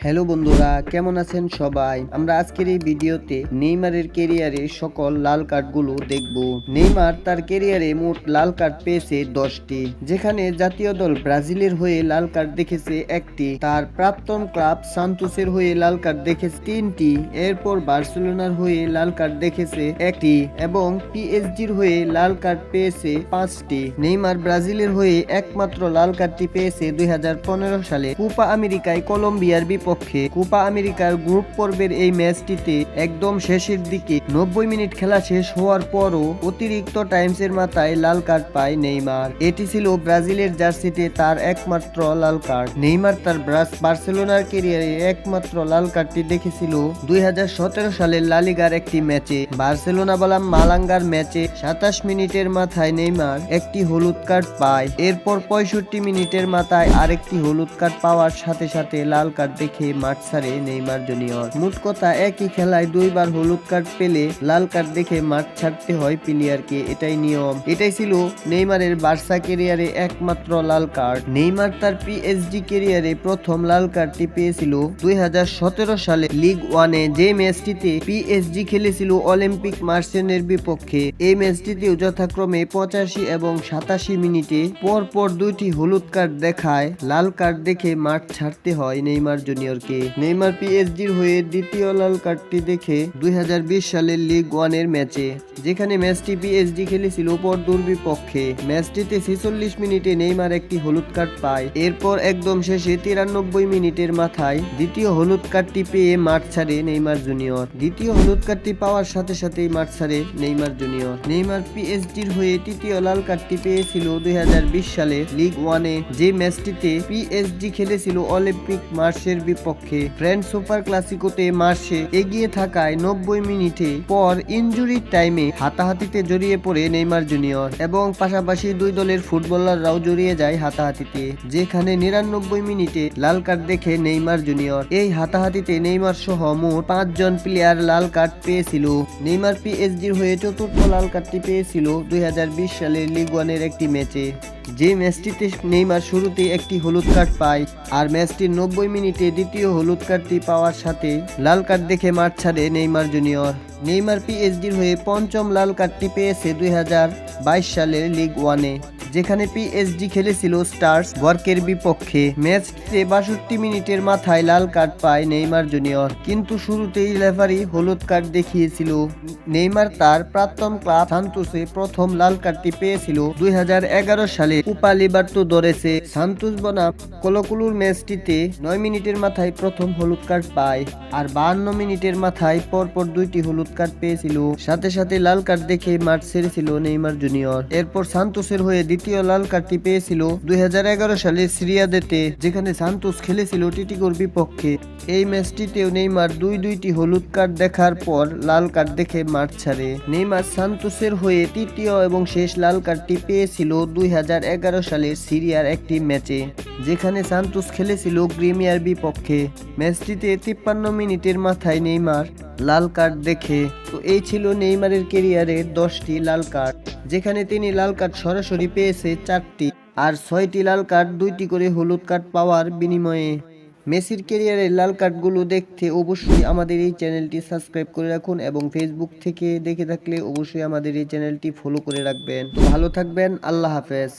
Hello বন্ধুরা, কেমন আছেন সবাই? আমরা আজকের এই ভিডিওতে নেইমারের কেরিয়ারে সকল লাল কার্ডগুলো দেখব। নেইমার তার কেরিয়ারে মোট লাল কার্ড পেয়েছে দশটি, যেখানে জাতীয় দল ব্রাজিলের হয়ে লাল কার্ড দেখেছে একটি, তার প্রাক্তন ক্লাব সান্তোসের হয়ে লাল কার্ড দেখেছে তিনটি, এরপর বার্সেলোনার হয়ে লাল কার্ড দেখেছে একটি এবং পিএসজির হয়ে লাল কার্ড পেয়েছে পাঁচটি। নেইমার ব্রাজিলের হয়ে একমাত্র লাল কার্ডটি পেয়েছে দুই হাজার পনেরো সালে। কোপা আমেরিকায় কলম্বিয়ার কোপা আমেরিকার গ্রুপ পর্বের এই ম্যাচটিতে একদম শেষের দিকে নব্বই মিনিট খেলা শেষ হওয়ার পরও অতিরিক্ত টাইমসের মাথায় লাল কার্ড পায় নেইমার। এটি ছিল ব্রাজিলের জার্সিতে তার একমাত্র লাল কার্ড। নেইমার তার ব্রাস বার্সেলোনার কেরিয়ারে একমাত্র লাল কার্ডটি দেখেছিল দুই হাজার সতেরো সালের লালিগার একটি ম্যাচে। বার্সেলোনা বনাম মালাঙ্গার ম্যাচে সাতাশ মিনিটের মাথায় নেইমার একটি হলুদ কার্ড পায়। এরপর পঁয়ষট্টি মিনিটের মাথায় আরেকটি হলুদ কার্ড পাওয়ার সাথে সাথে লাল কার্ড দেখে মাঠ ছাড়ে নেইমার জুনিয়র। মোট কথা, একই খেলায় দুইবার হলুদ কার্ড পেলে লাল কার্ড দেখে মাঠ ছাড়তে হয় প্লেয়ারকে। এটাই নিয়ম। এটাই ছিল নেইমারের বার্সা কেরিয়ারে একমাত্র লাল কার্ড। নেইমার তার পিএসজি কেরিয়ারে প্রথম লাল কার্ডটি পেয়েছিল দুই সালে লিগ ওয়ানে। যে ম্যাচটিতে পিএসডি খেলেছিল অলিম্পিক মার্সেনের বিপক্ষে, এই ম্যাচটিতেও যথাক্রমে পঁচাশি এবং সাতাশি মিনিটে পর পর দুইটি হলুদ কার্ড দেখায়। লাল কার্ড দেখে মাঠ ছাড়তে হয় নেইমার জুনিয়রকে নেইমার পিএসজির হয়ে দ্বিতীয় লাল কার্ডটি দেখে দুই হাজার বিশ সালের লিগ ওয়ানের ম্যাচে, যেখানে ম্যাচটি পিএসজি খেলেছিল পর্দুর বিপক্ষে। ম্যাচটিতে ছেচল্লিশ মিনিটে নেইমার একটি হলুদ কার্ড পায়, এরপর একদম শেষে তিরানব্বই মিনিটের মাথায় দ্বিতীয় হলুদ কার্ডটি পেয়ে মাঠ ছাড়ে নেইমার জুনিয়র দ্বিতীয় হলুদ কার্ডটি পাওয়ার সাথে সাথেই মাঠ ছাড়ে নেইমার জুনিয়র নেইমার পিএসজির হয়ে তৃতীয় লাল কার্ডটি পেয়েছিল দুই হাজার বিশ সালে লিগ ওয়ানে যে ম্যাচটিতে পিএসজি খেলেছিল অলিম্পিক মার্সের বিপক্ষে ফ্রেন্ড সুপার ক্লাসিকোতে মার্সে এগিয়ে থাকায় নব্বই মিনিটে পর ইনজুরির টাইমে হাতাহাতিতে জড়িয়ে পড়ে নেইমার জুনিয়র এবং পাশাপাশি দুই দলের ফুটবলাররাও জড়িয়ে যায় হাতাহাতিতে, যেখানে নিরানব্বই মিনিটে লাল কার্ড দেখে নেইমার জুনিয়র। এই হাতাহাতিতে নেইমার সহ মোট পাঁচজন প্লেয়ার লাল কার্ড পেয়েছিল। নেইমার পিএসজির হয়ে চতুর্থ লাল কার্ডটি পেয়েছিল দুই সালের লিগ ওয়ানের একটি ম্যাচে। যে ম্যাচটিতে নেইমার শুরুতে একটি হলুদ কার্ড পায়, আর ম্যাচটির নব্বই মিনিটে দ্বিতীয় হলুদ কার্ডটি পাওয়ার সাথে লাল কার্ড দেখে মাঠ ছাড়ে নেইমার জুনিয়র। নেইমার পিএসডির হয়ে পঞ্চম লাল কার্ডটি পেয়েছে দুই সালের লিগ ওয়ানে। যেখানে পিএসজি খেলেছিল স্টার্স বর্কের বিপক্ষে। ম্যাচটিতে বাষট্টি মিনিটের মাথায় লাল কার্ড পায় নেইমার জুনিয়র। কিন্তু শুরুতেই রেফারি হলুদ কার্ড দেখিয়েছিল। নেইমার তার প্রাক্তন ক্লাব সান্তোসে প্রথম লাল কার্ডটি পেয়েছিল দুই সালে। কুপা লিবার্তো দরেছে। সান্তোস বনাম কলকুলুর ম্যাচটিতে নয় মিনিটের মাথায় প্রথম হলুদ কার্ড পায় আর বাহান্ন মিনিটের মাথায় পরপর দুইটি হলুদ কার্ড পেয়েছিল। সাথে সাথে লাল কার্ড দেখে মাঠ ছেড়েছিল নেইমার জুনিয়র। এরপর সান্তোসের হয়ে দ্বিতীয় লাল কার্ডটি পেয়েছিল দুই সালে সিরিয়াদেতে, যেখানে সান্তোস খেলেছিল টিটিগোর বিপক্ষে। এই ম্যাচটিতেও নেইমার দুই দুইটি হলুদ কার্ড দেখার পর লাল কার্ড দেখে মাঠ ছাড়ে। নেইমার সান্তোসের হয়ে তৃতীয় এবং শেষ লাল কার্ডটি পেয়েছিল দুই হাজার এগারো সালে সিরিয়ার একটি ম্যাচে, যেখানে সান্তোস খেলেছিল গ্রিমিয়ার বিপক্ষে। ম্যাচটিতে তিপ্পান্ন মিনিটের মাথায় নেইমার লাল কার্ড দেখে। তো এই ছিল নেইমারের কেরিয়ারের দশটি লাল কার্ড, যেখানে তিনি লাল কার্ড সরাসরি পেয়েছে চারটি আর ছয়টি লাল কার্ড, দুইটি করে হলুদ কার্ড পাওয়ার বিনিময়ে। মেসির কেরিয়ারের লাল কার্ডগুলো দেখতে অবশ্যই আমাদের এই চ্যানেলটি সাবস্ক্রাইব করে রাখুন এবং ফেসবুক থেকে দেখে থাকলে অবশ্যই আমাদের এই চ্যানেলটি ফলো করে রাখবেন। তো ভালো থাকবেন, আল্লাহ হাফেজ।